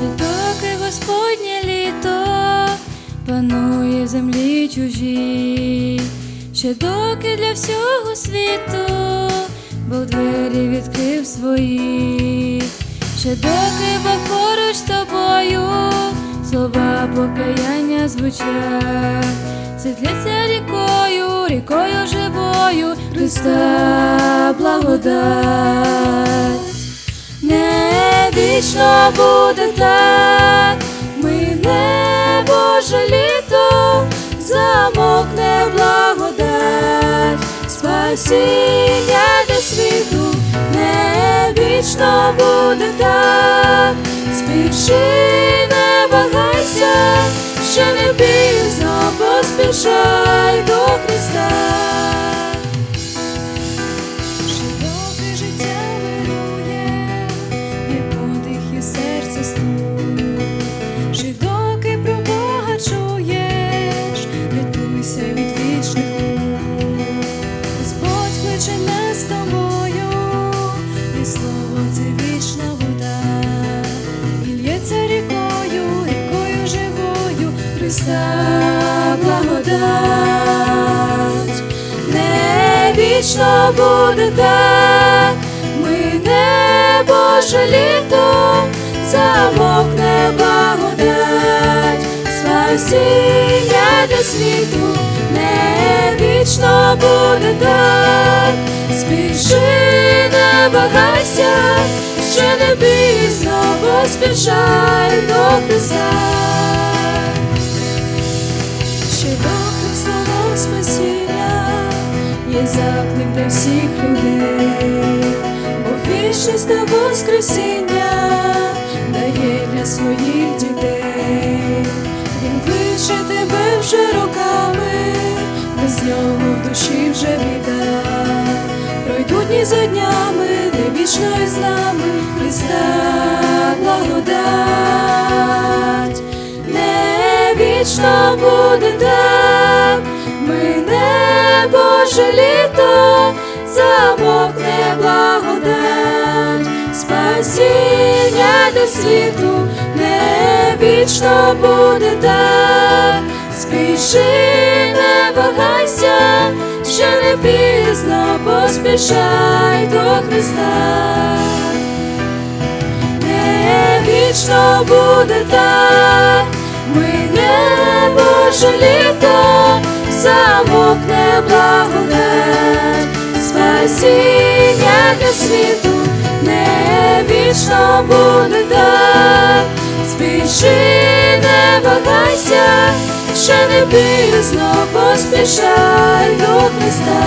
Доки Господнє літо панує землі чужій, ще доки для всього світу Бог двері відкрив свої, ще доки Бог поруч з тобою, слова покаяння звучать, світлиться рікою, рікою живою, Христа благодать. Не вічно буде Боже літо, замокне благодать, спасіння для світу, не вічно буде так, спіши, не вагайся, ще не пізно поспішай Христа благодать. Не вічно буде так, мине Боже літо, замокне благодать, спасіння для світу, не вічно буде так, спіши, не вагайся, ще не пізно, поспішай до Христа. Ще доки в спасіння є заклик для всіх людей, бо вічність та воскресіння дає для своїх дітей. Він кличе тебе вже роками, без нього в душі вже біда. Пройдуть дні за днями, де вічно із нами Христа благодать вічно буде так, мине Боже літо, замокне благодать, спасіння для світу, не вічно буде так, спіши, не вагайся, ще не пізно поспішай до Христа. Не вічно буде так, Боже літо, замокне благодать, спасіння для світу, не вічно буде так, спіши, не вагайся, ще не пізно поспішай до Христа.